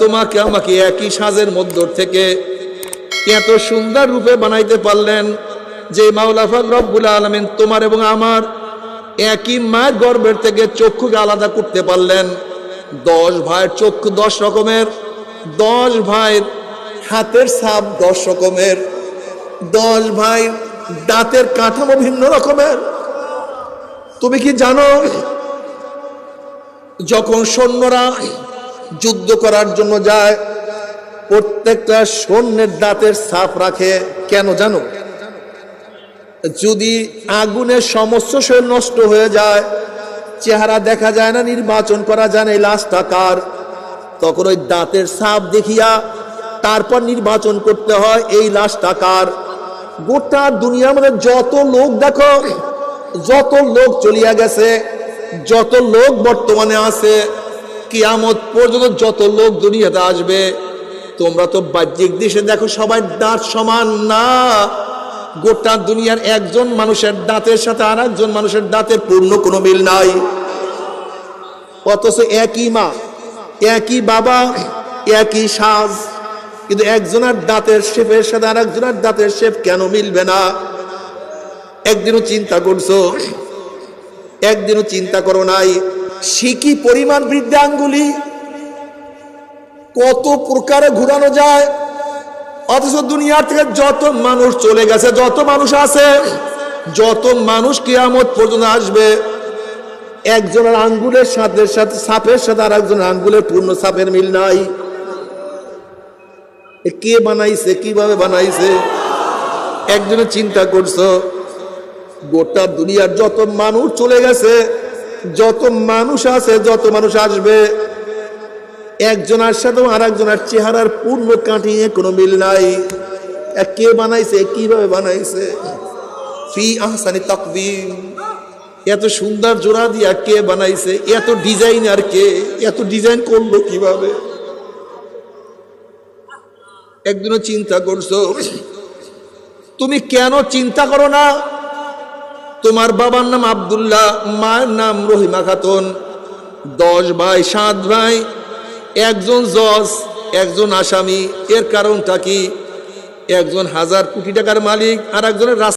তোমাকে আমাকে একই সাজের মধ্য থেকে এত সুন্দর রূপে বানাইতে পারলেন যে মাওলাফাক রব্বুল আলমিন তোমার এবং আমার একই মায়ের গর্ভের থেকে চক্ষুকে আলাদা করতে পারলেন। দশ ভাইয়ের চক্ষু দশ রকমের, দশ ভাইয়ের হাতের ছাপ দশ রকমের, দশ ভাই দাঁতের কাঠামো ভিন্ন রকমের। তুমি কি জানো, যখন সৈন্যরা যুদ্ধ করার জন্য যায়, প্রত্যেকটা সৈন্যের দাঁতের ছাপ রাখে। কেন জানো? যদি আগুনের সমস্ত শরীর নষ্ট হয়ে যায়, চেহারা দেখা যায় না, নির্বাচন করা যায় না এই লাশটা কার? তখন ওই দাঁতের ছাপ দেখিয়া তারপর নির্বাচন করতে হয়, এই লাশটা কার? গোটা দুনিয়ার মধ্যে যত লোক দেখো, যত লোক চলিয়া গেছে, যত লোক বর্তমানে আছে কিয়ামত পর্যন্ত যত লোক দুনিয়াতে আসবে, তোমরা তো বাহ্যিক দেশে দেখো সবাই দাঁত সমান না। গোটা দুনিয়ার একজন মানুষের দাঁতের সাথে আর একজন মানুষের দাঁতের পূর্ণ কোনো মিল নাই। অথচ একই মা, একই বাবা, একই সাজ, কিন্তু একজনের দাঁতের শেপের সাথে আর একজনের দাঁতের শেপ কেন মিলবে না? একদিনও চিন্তা করছ, একদিনও চিন্তা করো নাই শিকি পরিমাণ বৃদ্ধি আঙ্গুলি কত প্রকারে ঘুরানো যায়? অথচ দুনিয়ার থেকে যত মানুষ চলে গেছে, যত মানুষ আছে, যত মানুষ কিয়ামত পর্যন্ত আসবে, একজনের আঙ্গুলের সাথে সাথে সাপের সাথে আর একজনের আঙ্গুলের পূর্ণ সাপের মিল নাই। কে বানাইছে, কীভাবে বানাইছে? একজনে চিন্তা করছ, গোটা দুনিয়ার যত মানুষ চলে গেছে যত মানুষ আছে, যত মানুষ আসবে একজনের সাথে আর একজনের চেহারার পূর্ণ কাটিয়ে কোনো মিল নাই। কে বানাইছে, কীভাবে বানাইছে? ফি আহসানি এত সুন্দর জোড়া দিয়া কে বানাইছে, এত ডিজাইন আর কে, এত ডিজাইন করল কীভাবে? একদিনও চিন্তা করছ, তুমি কেন চিন্তা করো না? তোমার বাবার নাম আবদুল্লাহ মায়ের নাম রহিমা খাতুন। দশ ভাই, সাত ভাই, একজন জজ, একজন আসামি। এর কারণটা কি? একজন হাজার কোটি টাকার মালিক আর একজনের রাস্তা